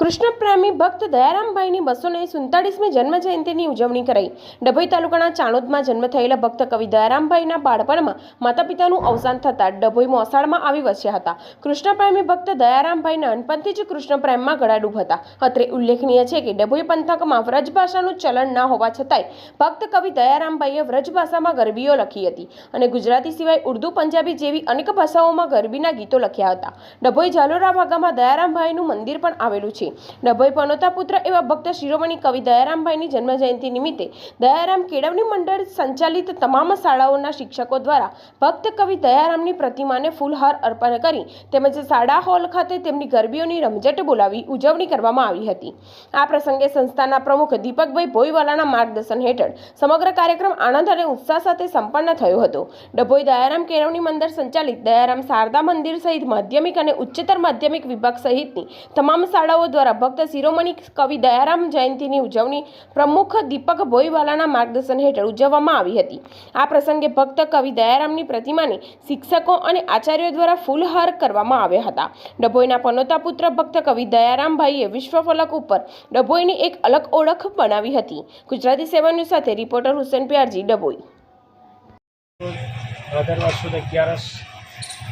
કૃષ્ણ પ્રેમી ભક્ત દયારામભાઈની બસો ને સુડતાલીસમી જન્મ જયંતિની ઉજવણી કરાઈ. ડભોઈ તાલુકાના ચાણોદમાં જન્મ થયેલા ભક્ત કવિ દયારામભાઈના બાળપણમાં માતા પિતાનું અવસાન થતાં ડભોઈ મોસાળમાં આવી વસ્યા હતા. કૃષ્ણપ્રેમી ભક્ત દયારામભાઈ નાનપણથી જ કૃષ્ણપ્રેમમાં ગળાડૂબ હતા. અત્રે ઉલ્લેખનીય છે કે ડભોઈ પંથકમાં વ્રજ ભાષાનું ચલણ ના હોવા છતાંય ભક્ત કવિ દયારામભાઈએ વ્રજ ભાષામાં ગરબીઓ લખી હતી અને ગુજરાતી સિવાય ઉર્દુ, પંજાબી જેવી અનેક ભાષાઓમાં ગરબીના ગીતો લખ્યા હતા. ડભોઈ ઝાલોરા ભાગામાં દયારામભાઈનું મંદિર પણ આવેલું છે. ડભોઈ પનોતા પુત્ર એવા ભક્ત શિરોમણી કવિ દયારામભાઈની જન્મ જયંતિ નિમિત્તે દયારામ કેળવણી મંડળ સંચાલિત તમામ શાળાઓના શિક્ષકો દ્વારા ભક્ત કવિ દયારામની પ્રતિમાને ફૂલહાર અર્પણ કરી તેમજ શાળા હોલ ખાતે તેમની ગરબીઓની રમઝટ બોલાવી ઉજવણી કરવામાં આવી હતી. આ પ્રસંગે સંસ્થાના પ્રમુખ દીપકભાઈ ભોઈવાલાના માર્ગદર્શન હેઠળ સમગ્ર કાર્યક્રમ આનંદ અને ઉત્સાહ સાથે સંપન્ન થયો હતો. ડભોઈ દયારામ કેળવણી મંદિર સંચાલિત દયારામ શારદા મંદિર સહિત માધ્યમિક અને ઉચ્ચતર માધ્યમિક વિભાગ સહિતની તમામ શાળાઓ દ્વારા ભક્ત શિરોમણી કવિ દયારામ જયંતિની ઉજવણી પ્રમુખ દીપક ભોઈવાલાના માર્ગદર્શન હેઠળ ઉજવવામાં આવી હતી. આ પ્રસંગે ભક્ત કવિ દયારામની પ્રતિમાને શિક્ષકો અને આચાર્યો દ્વારા ફૂલહાર કરવામાં આવ્યા હતા. ડભોઈના પનોતા પુત્ર ભક્ત કવિ દયારામભાઈએ વિશ્વફલક ઉપર ડભોઈની એક અલગ ઓળખ બનાવી હતી. ગુજરાતી સેવન ન્યૂઝ સાથે રિપોર્ટર હુસેન પ્યારજી, ડભોઈ.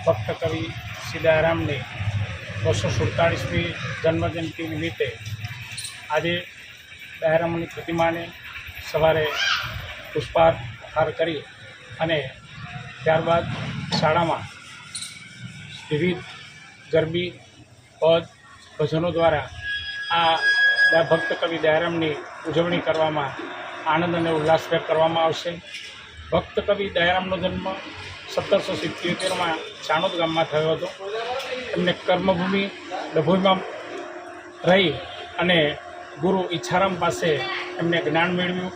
ભક્ત કવિ સીતારામની બસો સુડતાળીસમી જન્મજયંતિ નિમિત્તે આજે દયારામની પ્રતિમાને સવારે પુષ્પાહાર કરી અને ત્યારબાદ શાળામાં વિવિધ ગરબી, પદ, ભજનો દ્વારા આ ભક્ત કવિ દયારામની ઉજવણી કરવામાં આનંદ અને ઉલ્લાસ વ્યક્ત કરવામાં આવશે. ભક્ત કવિ દયારામનો જન્મ સત્તરસો સિત્યોતેરમાં ચાણોદ ગામમાં થયો હતો. એમને કર્મભૂમિ ડભોઈમાં રહી અને ગુરુ ઈચ્છારામ પાસે એમને જ્ઞાન મેળવ્યું.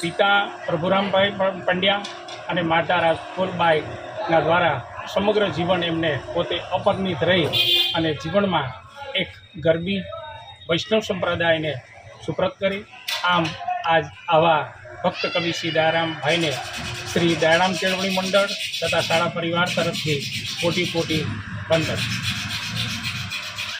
પિતા પ્રભુરામભાઈ પંડ્યા અને માતા રાજપુરબાઈના દ્વારા સમગ્ર જીવન એમને પોતે અપરિણિત રહી અને જીવનમાં એક ગરબી વૈષ્ણવ સંપ્રદાયને સુપ્રત કરી. આમ આજ આવા ભક્ત કવિ શ્રી દયારામભાઈને શ્રી દયારામ કેળવણી મંડળ તથા શાળા પરિવાર તરફથી કોટી કોટી વંદન.